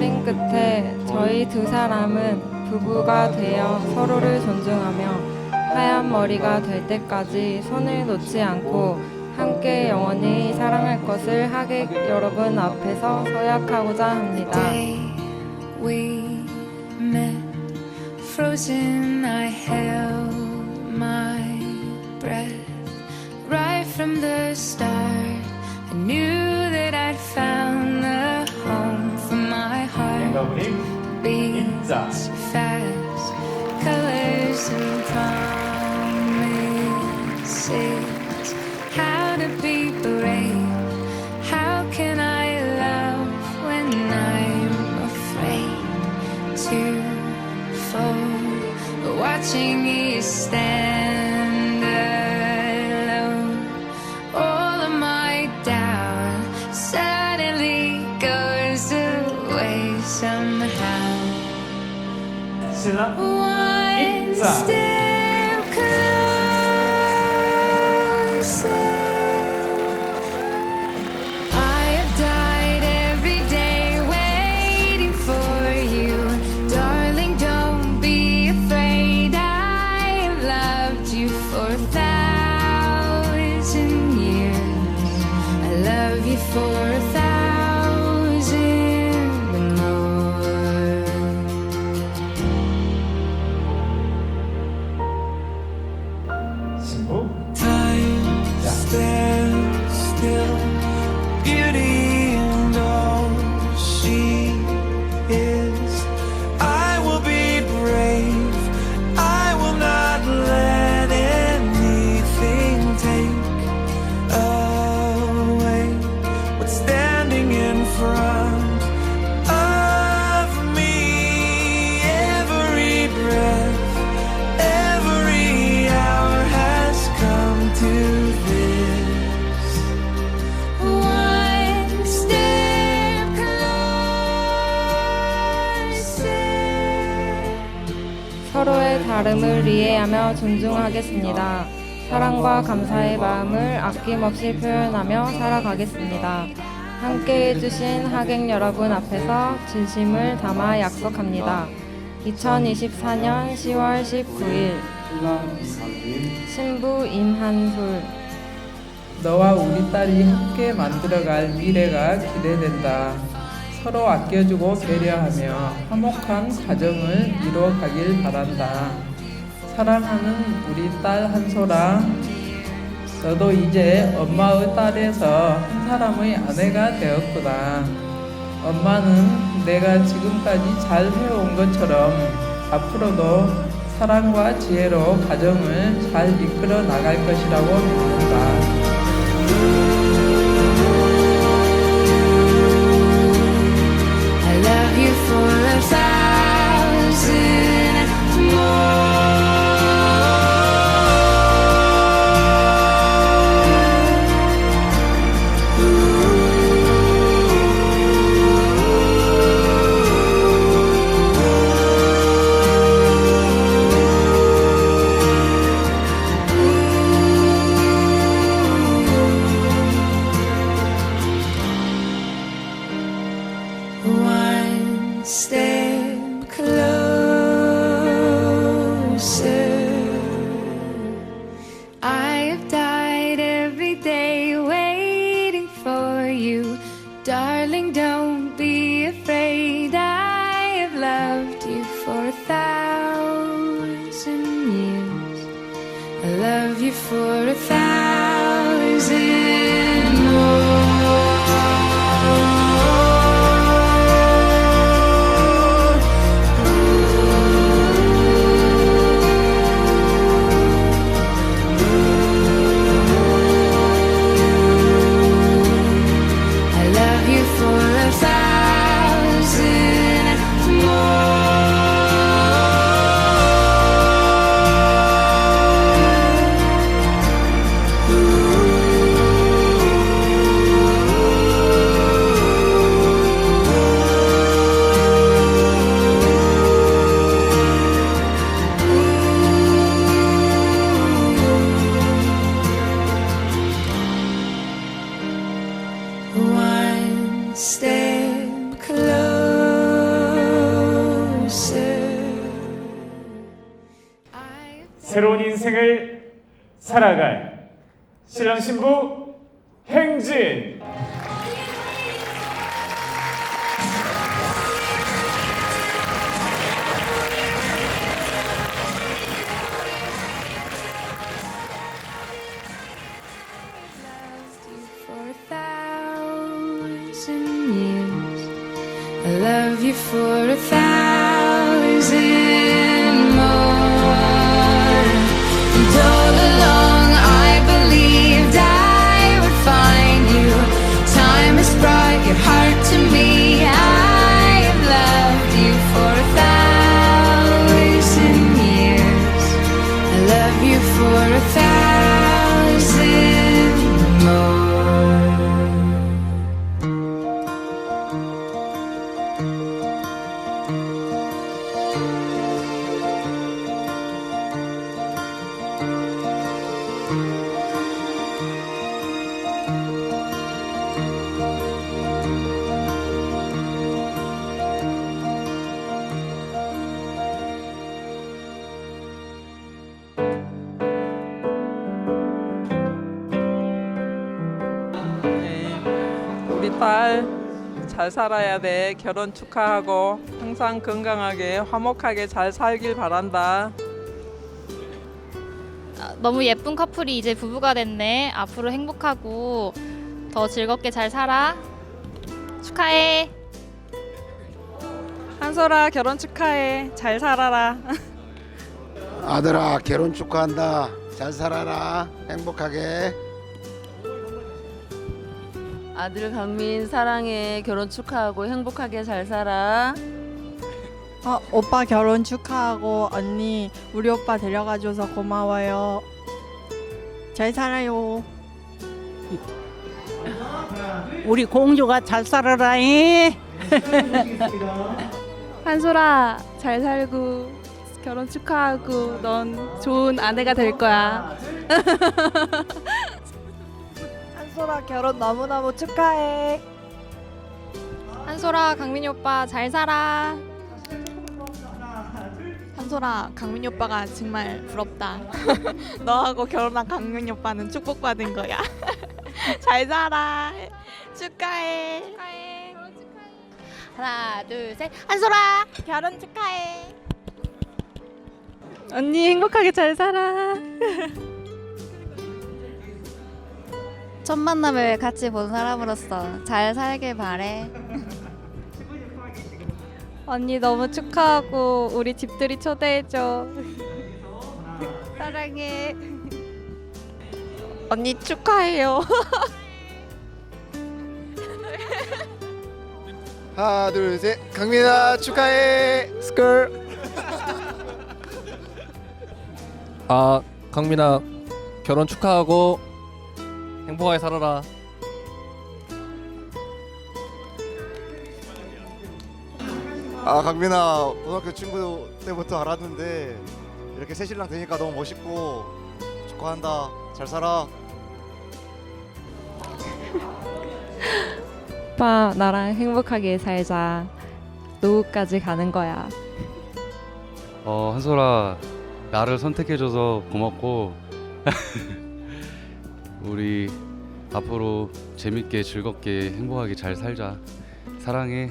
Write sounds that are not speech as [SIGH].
살인 끝에 저희 두 사람은 부부가 되어 서로를 존중하며 하얀 머리가 될 때까지 손을 놓지 않고 함께 영원히 사랑할 것을 하객 여러분 앞에서 서약하고자 합니다. we met, frozen, I held my breath. Right from the start, I knew that I'd found Watching you stand alone, all of my doubt suddenly goes away somehow. One step closer. Simple. Time yeah. stands still. Beauty. 다름을 이해하며 존중하겠습니다. 사랑과 감사의 마음을 아낌없이 표현하며 살아가겠습니다. 함께 해주신 하객 여러분 앞에서 진심을 담아 약속합니다. 2024년 10월 19일 신부 임한솔 너와 우리 딸이 함께 만들어갈 미래가 기대된다. 서로 아껴주고 배려하며 화목한 가정을 이루어가길 바란다. 사랑하는 우리 딸 한솔아, 너도 이제 엄마의 딸에서 한 사람의 아내가 되었구나. 엄마는 내가 지금까지 잘 해온 것처럼 앞으로도 사랑과 지혜로 가정을 잘 이끌어 나갈 것이라고 믿는다. For 새로운 인생을 살아갈 신랑 신부 행진! Your heart to me. 잘 살아야 돼. 결혼 축하하고 항상 건강하게 화목하게 잘 살길 바란다. 아, 너무 예쁜 커플이 이제 부부가 됐네. 앞으로 행복하고 더 즐겁게 잘 살아. 축하해. 한솔아 결혼 축하해. 잘 살아라. 아들아 결혼 축하한다. 잘 살아라. 행복하게. 아들 강민 사랑해 결혼 축하하고 행복하게 잘 살아 어, 오빠 결혼 축하하고 언니 우리 오빠 데려가줘서 고마워요. 잘 살아요. 우리 공주가 잘 살아라잉. [LAUGHS] 한솔아 잘 살고 결혼 축하하고 넌 좋은 아내가 될 거야. [LAUGHS] 한솔아 결혼 너무너무 축하해. 한솔아, 강민이 오빠 잘 살아. 한솔아 강민이 오빠가 정말 부럽다. [LAUGHS] 너하고 결혼한 강민이 오빠는 축복받은 거야. [LAUGHS] 잘 살아. 축하해. 축하해. 하나, 둘, 셋. 한솔아. 결혼 축하해. 언니 행복하게 잘 살아. [LAUGHS] 첫 만남을 같이 본 사람으로서 잘 살길 바래. 언니 너무 축하하고 우리 집들이 초대해줘. 사랑해. 언니 축하해요. 하나 둘 셋. 강민아 축하해. 스컬. 아 강민아 결혼 축하하고 행복하게 살아라 아 강민아 고등학교 친구 때부터 알았는데 이렇게 새 신랑 되니까 너무 멋있고 축하한다. 잘 살아. 오빠 나랑 행복하게 살자. 노후까지 가는 거야. 어 한솔아 나를 선택해줘서 고맙고 [LAUGHS] 우리 앞으로 재밌게 즐겁게 행복하게 잘 살자. 사랑해